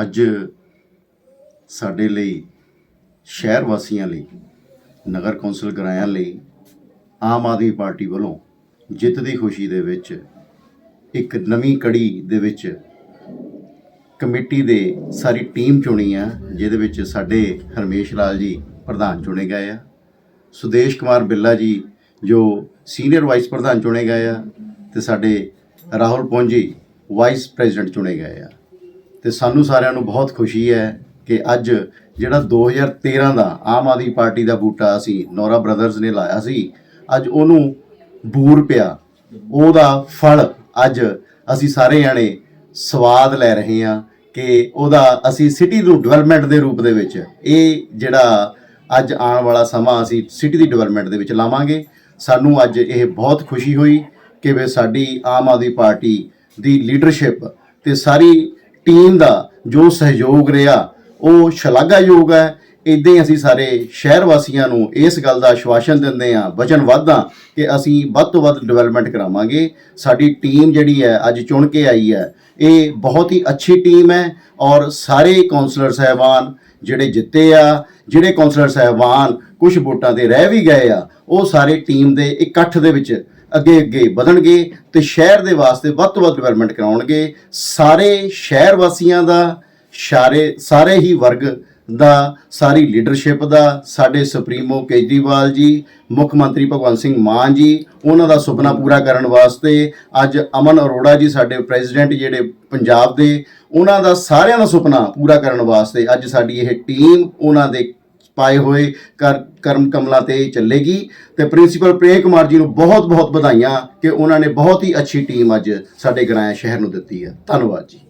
ਅੱਜ ਸਾਡੇ ਲਈ ਸ਼ਹਿਰ ਵਾਸੀਆਂ ਲਈ, ਨਗਰ ਕੌਂਸਲ ਗਰਾਇਆਂ ਲਈ, ਆਮ ਆਦਮੀ ਪਾਰਟੀ ਵੱਲੋਂ ਜਿੱਤ ਦੀ ਖੁਸ਼ੀ ਦੇ ਵਿੱਚ, ਇੱਕ ਨਵੀਂ ਕੜੀ ਦੇ ਵਿੱਚ ਕਮੇਟੀ ਦੇ ਸਾਰੀ ਟੀਮ ਚੁਣੀ ਆ, ਜਿਹਦੇ ਵਿੱਚ ਸਾਡੇ ਹਰਮੇਸ਼ ਲਾਲ ਜੀ ਪ੍ਰਧਾਨ ਚੁਣੇ ਗਏ ਆ, ਸੁਦੇਸ਼ ਕੁਮਾਰ ਬਿੱਲਾ ਜੀ, ਜੋ ਸੀਨੀਅਰ ਵਾਈਸ ਪ੍ਰਧਾਨ ਚੁਣੇ ਗਏ ਆ, ਤੇ ਸਾਡੇ ਰਾਹੁਲ ਪੌਂਜੀ ਵਾਈਸ ਪ੍ਰੈਜ਼ੀਡੈਂਟ ਚੁਣੇ ਗਏ ਆ। ਤੇ ਸਾਨੂੰ ਸਾਰਿਆਂ ਨੂੰ ਬਹੁਤ ਖੁਸ਼ੀ ਹੈ ਕਿ ਅੱਜ ਜਿਹੜਾ 2013 ਦਾ ਆਮ ਆਦਮੀ ਪਾਰਟੀ ਦਾ ਬੂਟਾ ਅਸੀਂ ਨੋਰਾ ਬ੍ਰਦਰਜ਼ ਨੇ ਲਾਇਆ ਸੀ, ਅੱਜ ਉਹਨੂੰ ਬੂਰ ਪਿਆ। ਉਹਦਾ ਫਲ ਅੱਜ ਅਸੀਂ ਸਾਰੇ ਜਾਣੇ ਸਵਾਦ ਲੈ ਰਹੇ ਹਾਂ ਕਿ ਉਹਦਾ ਅਸੀਂ ਸਿਟੀ ਨੂੰ ਡਿਵੈਲਪਮੈਂਟ ਦੇ ਰੂਪ ਦੇ ਵਿੱਚ ਇਹ ਜਿਹੜਾ ਅੱਜ ਆਉਣ ਵਾਲਾ ਸਮਾਂ ਅਸੀਂ ਸਿਟੀ ਦੀ ਡਿਵੈਲਪਮੈਂਟ ਦੇ ਵਿੱਚ ਲਾਵਾਂਗੇ। ਸਾਨੂੰ ਅੱਜ ਇਹ ਬਹੁਤ ਖੁਸ਼ੀ ਹੋਈ ਕਿ ਵੀ ਸਾਡੀ ਆਮ ਆਦਮੀ ਪਾਰਟੀ ਦੀ ਲੀਡਰਸ਼ਿਪ ਤੇ ਸਾਰੀ ਟੀਮ ਦਾ ਜੋ ਸਹਿਯੋਗ ਰਿਹਾ, ਉਹ ਸ਼ਲਾਘਾਯੋਗ ਹੈ। ਇਦਾਂ ਹੀ ਅਸੀਂ ਸਾਰੇ ਸ਼ਹਿਰ ਵਾਸੀਆਂ ਨੂੰ ਇਸ ਗੱਲ ਦਾ ਆਸ਼ਵਾਸਨ ਦਿੰਦੇ ਹਾਂ ਵਚਨਬੱਧ ਹਾਂ ਕਿ ਅਸੀਂ ਵੱਧ ਤੋਂ ਵੱਧ ਡਿਵੈਲਪਮੈਂਟ ਕਰਾਵਾਂਗੇ। ਸਾਡੀ ਟੀਮ ਜਿਹੜੀ ਹੈ, ਅੱਜ ਚੁਣ ਕੇ ਆਈ ਹੈ। ਇਹ ਬਹੁਤ ਹੀ ਅੱਛੀ ਟੀਮ ਹੈ ਔਰ ਸਾਰੇ ਕਾਉਂਸਲਰ ਸਹਿਬਾਨ ਜਿਹੜੇ ਜਿੱਤੇ ਆ, ਜਿਹੜੇ ਕਾਉਂਸਲਰ ਸਹਿਬਾਨ ਕੁਝ ਵੋਟਾਂ ਤੇ ਰਹਿ ਵੀ ਗਏ ਆ, ਉਹ ਸਾਰੇ ਟੀਮ ਦੇ ਇਕੱਠ ਦੇ ਵਿੱਚ ਅੱਗੇ ਅੱਗੇ ਵਧਣਗੇ ਤੇ ਸ਼ਹਿਰ ਦੇ ਵਾਸਤੇ ਵੱਧ ਤੋਂ ਵੱਧ ਡਿਵੈਲਪਮੈਂਟ ਕਰਾਉਣਗੇ। ਸਾਰੇ ਸ਼ਹਿਰ ਵਾਸੀਆਂ ਦਾ, ਸਾਰੇ ਸਾਰੇ ਹੀ ਵਰਗ ਦਾ, ਸਾਰੀ ਲੀਡਰਸ਼ਿਪ ਦਾ, ਸਾਡੇ ਸੁਪਰੀਮੋ ਕੇਜਰੀਵਾਲ ਜੀ, ਮੁੱਖ ਮੰਤਰੀ ਭਗਵੰਤ ਸਿੰਘ ਮਾਨ ਜੀ, ਉਹਨਾਂ ਦਾ ਸੁਪਨਾ ਪੂਰਾ ਕਰਨ ਵਾਸਤੇ ਅੱਜ ਅਮਨ ਅਰੋੜਾ ਜੀ ਸਾਡੇ ਪ੍ਰੈਜ਼ੀਡੈਂਟ ਜਿਹੜੇ ਪੰਜਾਬ ਦੇ, ਉਹਨਾਂ ਦਾ ਸਾਰਿਆਂ ਦਾ ਸੁਪਨਾ ਪੂਰਾ ਕਰਨ ਵਾਸਤੇ ਅੱਜ ਸਾਡੀ ਇਹ ਟੀਮ ਉਹਨਾਂ ਦੇ ਪਾਏ ਹੋਏ ਕਰ, ਕਰਮ ਕਮਲਾਂ ਤੇ ਚੱਲੇਗੀ ਤੇ ਪ੍ਰਿੰਸੀਪਲ ਪ੍ਰੇਮ ਕੁਮਾਰ ਜੀ ਨੂੰ ਬਹੁਤ ਬਹੁਤ ਵਧਾਈਆਂ ਕਿ ਉਹਨਾਂ ਨੇ ਬਹੁਤ ਹੀ ਅੱਛੀ ਟੀਮ ਅੱਜ ਸਾਡੇ ਗਰਾਇਆ ਸ਼ਹਿਰ ਨੂੰ ਦਿੱਤੀ ਹੈ। ਧੰਨਵਾਦ ਜੀ।